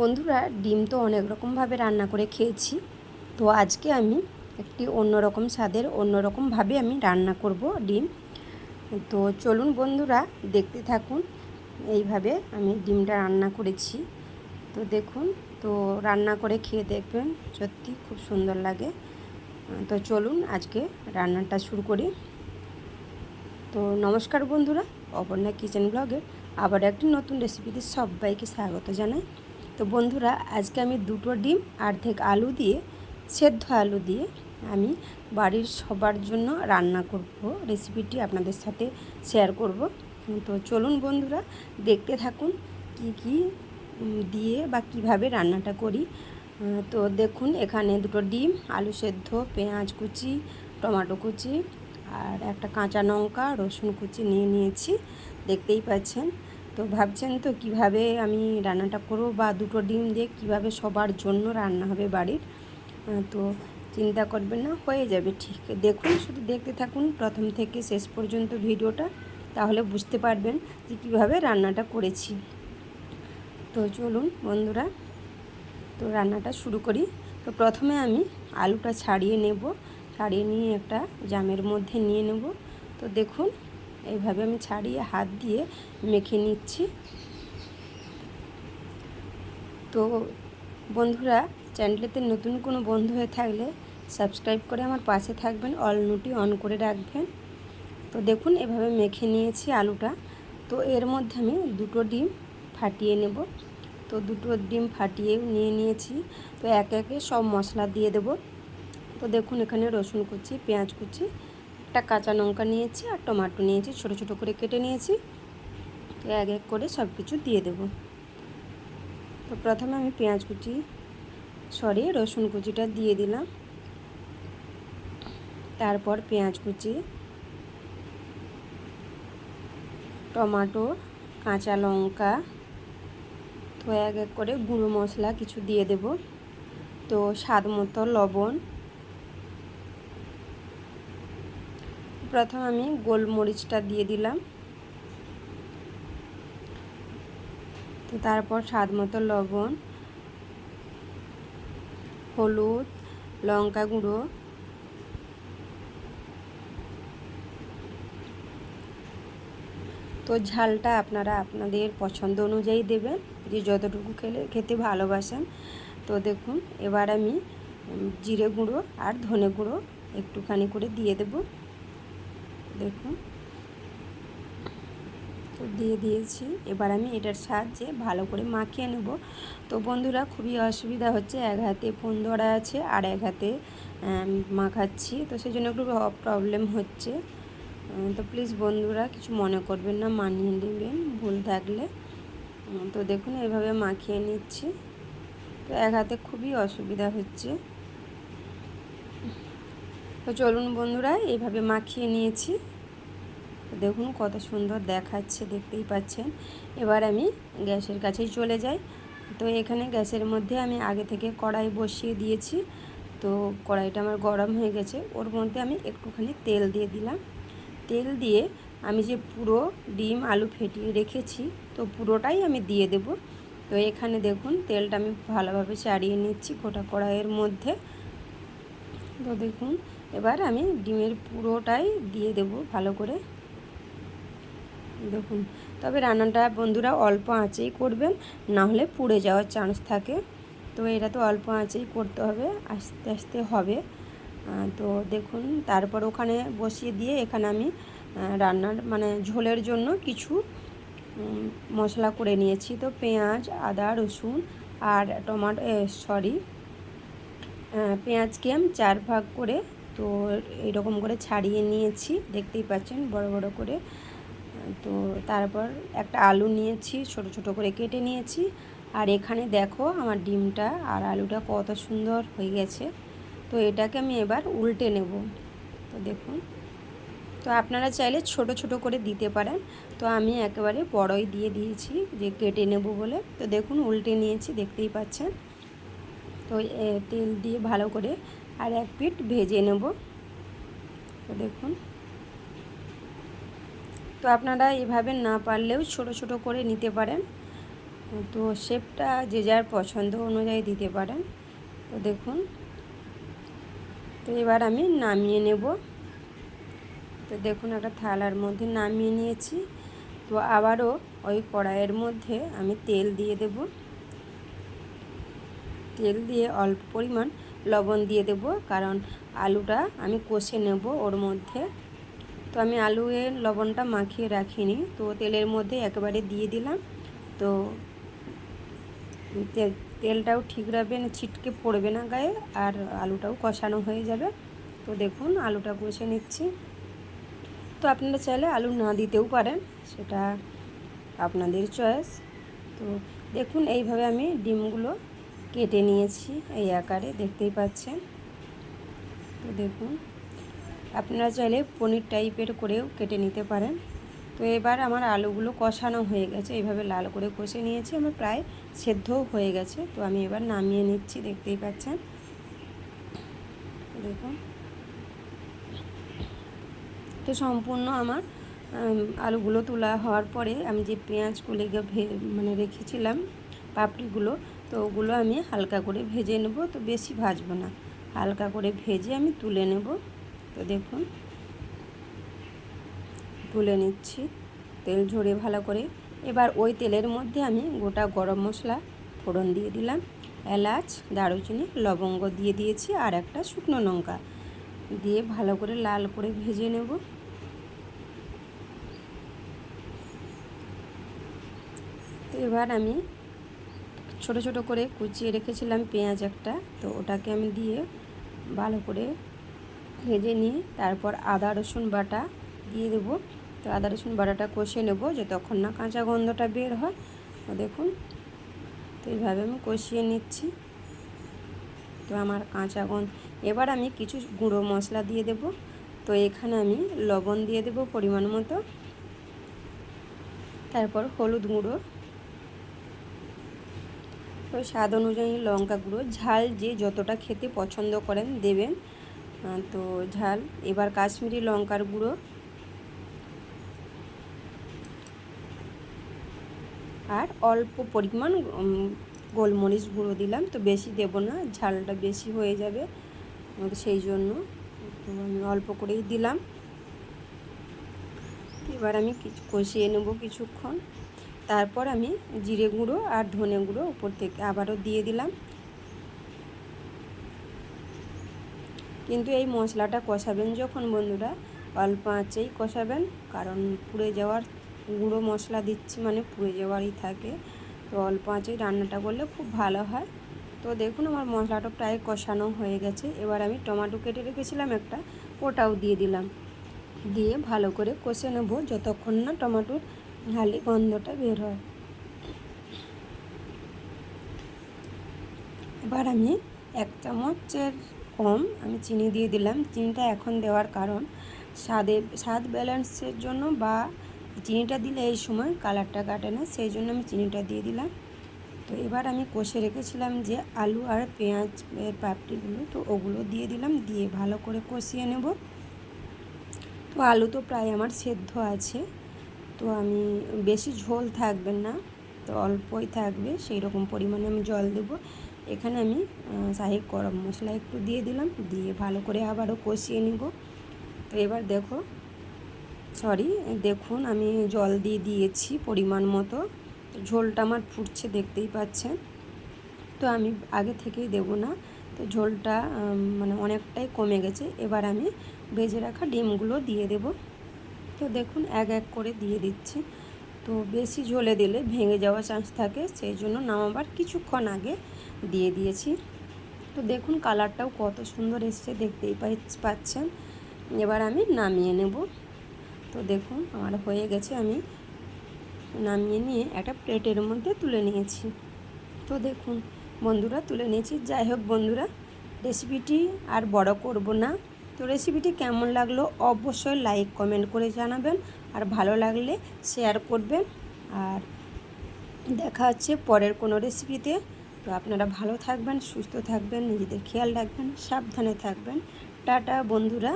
বন্ধুরা, ডিম তো অনেক রকমভাবে রান্না করে খেয়েছি। তো আজকে আমি একটি অন্যরকম স্বাদের, অন্যরকমভাবে আমি রান্না করব ডিম। তো চলুন বন্ধুরা, দেখতে থাকুন। এইভাবে আমি ডিমটা রান্না করেছি। তো দেখুন, তো রান্না করে খেয়ে দেখবেন, সত্যি খুব সুন্দর লাগে। তো চলুন আজকে রান্নাটা শুরু করি। তো নমস্কার বন্ধুরা, অপর্ণা কিচেন ব্লগে আবার একটি নতুন রেসিপিতে সবাইকে স্বাগত জানাই। তো বন্ধুরা, আজকে আমি দুটো ডিম, অর্ধেক আলু দিয়ে, সেদ্ধ আলু দিয়ে আমি বাড়ির সবার জন্য রান্না করব। রেসিপিটি আপনাদের সাথে শেয়ার করব। তো চলুন বন্ধুরা, দেখতে থাকুন কি কি দিয়ে বা কীভাবে রান্নাটা করি। তো দেখুন, এখানে দুটো ডিম, আলু সেদ্ধ, পেঁয়াজ কুচি, টমেটো কুচি আর একটা কাঁচা লঙ্কা, রসুন কুচি নিয়ে নিয়েছি। দেখতেই পাচ্ছেন। তো ভাবছেন তো কীভাবে আমি রান্নাটা করব বা দুটো ডিম দিয়ে কীভাবে সবার জন্য রান্না হবে বাড়ির? তো চিন্তা করবেন না, হয়ে যাবে ঠিক। দেখুন, শুধু দেখতে থাকুন, প্রথম থেকে শেষ পর্যন্ত ভিডিওটা, তাহলে বুঝতে পারবেন যে কীভাবে রান্নাটা করেছি। তো চলুন বন্ধুরা, তো রান্নাটা শুরু করি। তো প্রথমে আমি আলুটা ছাড়িয়ে নেব, ছাড়িয়ে নিয়ে একটা জামের মধ্যে নিয়ে নেব। তো দেখুন এইভাবে আমি ছাড়িয়ে হাত দিয়ে মেখে নিচ্ছি। তো বন্ধুরা, চ্যানেলেতে নতুন কোনো বন্ধু হয়ে থাকলে সাবস্ক্রাইব করে আমার পাশে থাকবেন, অল নোটি অন করে রাখবেন। তো দেখুন, এভাবে মেখে নিয়েছি আলুটা। তো এর মধ্যে আমি দুটো ডিম ফাটিয়ে নেব। তো দুটো ডিম ফাটিয়ে নিয়ে নিয়েছি। তো একে একে সব মশলা দিয়ে দেব। তো দেখুন, এখানে রসুন কুচি, পেঁয়াজ কুচি একটা কাঁচা লঙ্কা নিয়েছি আর টমাটো নিয়েছি, ছোট ছোট করে কেটে নিয়েছি। তো এক এক করে সব কিছু দিয়ে দেব। তো প্রথমে আমি পেঁয়াজ কুচি, সরি, রসুন কুচিটা দিয়ে দিলাম। তারপর পেঁয়াজ কুচি, টমাটো, কাঁচা লঙ্কা, তো এক এক করে গুঁড়ো মশলা কিছু দিয়ে দেব। তো স্বাদ মতো লবণ প্রথম আমি গোলমরিচটা দিয়ে দিলাম। তো তারপর স্বাদ মতো লবণ, হলুদ, লঙ্কা গুঁড়ো, তো ঝালটা আপনারা আপনাদের পছন্দ অনুযায়ী দেবেন, যে যতটুকু খেলে খেতে ভালোবাসেন। তো দেখুন, এবার আমি জিরে গুঁড়ো আর ধনে গুঁড়ো একটুখানি করে দিয়ে দেব। দেখুন। তো দিয়ে দিয়েছি। এবার আমি এটার সাহায্যে ভালো করে মাখিয়ে নেব। তো বন্ধুরা, খুবই অসুবিধা হচ্ছে, এক হাতে ফোন ধরা আছে আর এক হাতে মাখাচ্ছি। তো সেই জন্য একটু প্রবলেম হচ্ছে। তো প্লিজ বন্ধুরা, কিছু মনে করবেন না, মানিয়ে নেবেন, ভুল থাকলে। তো দেখুন, এভাবে মাখিয়ে নিচ্ছি। তো এক হাতে খুবই অসুবিধা হচ্ছে। তো চলুন বন্ধুরা এইভাবে মাখিয়ে নিয়েছি। দেখুন কত সুন্দর দেখাচ্ছে, দেখতেই পাচ্ছেন। এবার আমি গ্যাসের কাছেই চলে যাই। তো এখানে গ্যাসের মধ্যে আমি আগে থেকে কড়াই বসিয়ে দিয়েছি। তো কড়াইটা আমার গরম হয়ে গেছে। ওর মধ্যে আমি একটুখানি তেল দিয়ে দিলাম। তেল দিয়ে আমি যে পুরো ডিম, আলু ফেটিয়ে রেখেছি, তো পুরোটাই আমি দিয়ে দেব। তো এখানে দেখুন, তেলটা আমি ভালোভাবে চাড়িয়ে নিচ্ছি গোটা কড়াইয়ের মধ্যে। তো দেখুন এবার আমি ডিমের পুরোটাই দিয়ে দেব ভালো করে। দেখুন, তবে রান্নাটা বন্ধুরা অল্প আঁচেই করবেন, না হলে পুড়ে যাওয়ার চান্স থাকে। তো এটা তো অল্প আঁচেই করতে হবে, আস্তে আস্তে হবে। তো দেখুন, তারপর ওখানে বসিয়ে দিয়ে এখানে আমি রান্নার মানে ঝোলের জন্য কিছু মশলা করে নিয়েছি। তো পেঁয়াজ, আদা, রসুন আর টমাটো সরি পেঁয়াজকে আমি চার ভাগ করে তো এরকম করে ছাড়িয়ে নিয়েছি, দেখতেই পাচ্ছেন, বড় বড় করে। তো তারপর একটা আলু নিয়েছি, ছোট ছোট করে কেটে নিয়েছি। আর এখানে দেখো আমার ডিমটা আর আলুটা কত সুন্দর হয়ে গেছে। তো এটাকে আমি এবার উল্টে নেব। তো দেখুন, তো আপনারা চাইলে ছোট ছোট করে দিতে পারেন। তো আমি একেবারে বড়ই দিয়ে দিয়েছি যে কেটে নেব বলে। তো দেখুন, উল্টে নিয়েছি, দেখতেই পাচ্ছেন। তো তেল দিয়ে ভালো করে আর এক পিঠ ভেজে নেব। তো দেখুন। তো আপনারা এভাবে না পারলেও ছোট ছোট করে নিতে পারেন। তো শেপটা যে যার পছন্দ অনুযায়ী দিতে পারেন। তো দেখুন। তো এবার আমি নামিয়ে নেব। তো দেখুন একটা থালার মধ্যে নামিয়ে নিয়েছি। তো আবারও ওই কড়াইয়ের মধ্যে আমি তেল দিয়ে দেব। তেল দিয়ে অল্প পরিমাণ লবণ দিয়ে দেব, কারণ আলুটা আমি কষে নেব ওর মধ্যে। তো আমি আলুয়ের লবণটা মাখিয়ে রাখিনি, তো তেলের মধ্যে একেবারে দিয়ে দিলাম। তো, তেলটাও ঠিক রাখবে, না ছিটকে পড়বে না গায়ে, আর আলুটাও কষানো হয়ে যাবে। তো দেখুন, আলুটা কষে নিচ্ছি। তো আপনারা চাইলে আলু না দিতেও পারেন, সেটা আপনাদের চয়েস। তো দেখুন, এইভাবে আমি ডিমগুলো কেটে নিয়েছি এই আকারে, দেখতেই পাচ্ছেন। তো দেখুন, আপনারা চাইলে পনির টাইপের করেও কেটে নিতে পারেন। তো এবার আমার আলুগুলো কষানো হয়ে গেছে, এইভাবে লাল করে কষে নিয়েছি, আমার প্রায় সেদ্ধও হয়ে গেছে। তো আমি এবার নামিয়ে নিচ্ছি, দেখতেই পাচ্ছেন। দেখুন। তো সম্পূর্ণ আমার আলুগুলো তোলা হওয়ার পরে আমি যে পেঁয়াজগুলো মানে রেখেছিলাম, পাপড়িগুলো তো ওগুলো আমি হালকা করে ভেজে নেব, তো বেশি ভাজবো না। হালকা করে ভেজে আমি তুলে নেব। তো দেখুন, তুলে নিচ্ছি। তেল ঝরে ভালো করে। এবার ওই তেলের মধ্যে আমি গোটা গরম মশলা, ফোড়ন দিয়ে দিলাম, এলাচ, দারুচিনি, লবঙ্গ দিয়ে দিয়েছি, আর একটা শুকনো লঙ্কা। দিয়ে ভালো করে লাল করে ভেজে নেব। তো এবার আমি ছোট ছোট করে কুচিয়ে রেখেছিলাম পেঁয়াজ একটা। তো ওটাকে আমি দিয়ে ভালো করে ভেজে নিয়ে তারপর আদা, রসুন বাটা দিয়ে দেবো। তো আদা, রসুন বাটাটা কষে নেব যতক্ষণ না কাঁচা গন্ধটা বের হয়। তো দেখুন, তো এইভাবে আমি কষিয়ে নিচ্ছি। তো আমার কাঁচা গন্ধ, এবার আমি কিছু গুঁড়ো মশলা দিয়ে দেব। তো এখানে আমি লবণ দিয়ে দেব পরিমাণ মতো। তারপর হলুদ গুঁড়ো তো স্বাদ অনুযায়ী লঙ্কা গুঁড়ো, ঝাল যে যতটা খেতে পছন্দ করেন দেবেন। তো ঝাল, এবার কাশ্মীরি লঙ্কার গুঁড়ো। আর অল্প পরিমাণ গোলমরিচ গুঁড়ো দিলাম, তো বেশি দেব না, ঝালটা বেশি হয়ে যাবে, সেই জন্য। তো আমি অল্প করেই দিলাম। এবার আমি কিছু কষিয়ে নেব কিছুক্ষণ। তারপর আমি জিরে গুঁড়ো আর ধনে গুঁড়ো উপর থেকে আবারও দিয়ে দিলাম। কিন্তু এই মশলাটা কষাবেন যখন বন্ধুরা, অল্প আঁচেই কষাবেন, কারণ পুড়ে যাওয়ার গুঁড়ো মশলা দিচ্ছি মানে পুড়ে যাওয়ারই থাকে। তো অল্প আঁচেই রান্নাটা করলে খুব ভালো হয়। তো দেখুন আমার মশলাটা প্রায় কষানো হয়ে গেছে। এবার আমি টমাটো কেটে রেখেছিলাম একটা, ওটাও দিয়ে দিলাম। দিয়ে ভালো করে কষে নেব, যতক্ষণ না টমেটোর হালি গন্ধটা বের হয়। এবার আমি এক চামচের কম আমি চিনি দিয়ে দিলাম। চিনিটা এখন দেওয়ার কারণ স্বাদে, স্বাদ ব্যালেন্সের জন্য বা চিনিটা দিলে এই সময় কালারটা কাটে না, সেই জন্য আমি চিনিটা দিয়ে দিলাম। তো এবার আমি কষে রেখেছিলাম যে আলু আর পেঁয়াজ পাপড়িগুলো, তো ওগুলো দিয়ে দিলাম, দিয়ে ভালো করে কষিয়ে নেব। তো আলু তো প্রায় আমার সেদ্ধ আছে। তো আমি বেশি ঝোল থাকবেন না, তো অল্পই থাকবে সেই রকম পরিমাণে আমি জল দেব। এখানে আমি শাহি গরম মশলা একটু দিয়ে দিলাম, দিয়ে ভালো করে আবারও কষিয়ে নিব। তো এবার দেখো সরি দেখুন আমি জল দিয়ে দিয়েছি পরিমাণ মতো ঝোলটা আমার ফুটছে দেখতেই পাচ্ছেন। তো আমি আগে থেকেই দেব না, তো ঝোলটা মানে অনেকটাই কমে গেছে, এবার আমি ভেজে রাখা ডিমগুলো দিয়ে দেব। তো দেখুন, এক এক করে দিয়ে দিচ্ছি। তো বেশি ঝোলে দিলে ভেঙে যাওয়ার চান্স থাকে, সেই জন্য নামাবার কিছুক্ষণ আগে দিয়ে দিয়েছি। তো দেখুন কালারটাও কত সুন্দর এসছে, দেখতেই পাই, পাচ্ছেন। এবার আমি নামিয়ে নেব। তো দেখুন, আমার হয়ে গেছে, আমি নামিয়ে নিয়ে একটা প্লেটের মধ্যে তুলে নিয়েছি। তো দেখুন, বন্ধুরা তুলে নিয়েছি। যাই হোক, বন্ধুরা রেসিপিটি আর বড় করব না। তো রেসিপিটি কেমন লাগল অবশ্যই লাইক কমেন্ট করে জানাবেন। আর ভালো লাগলে শেয়ার করবেন। আর দেখা হচ্ছে পরের কোনো রেসিপিতে তো আপনারা ভালো থাকবেন, সুস্থ থাকবেন, নিজেদের খেয়াল রাখবেন, সাবধানে থাকবেন। টাটা বন্ধুরা।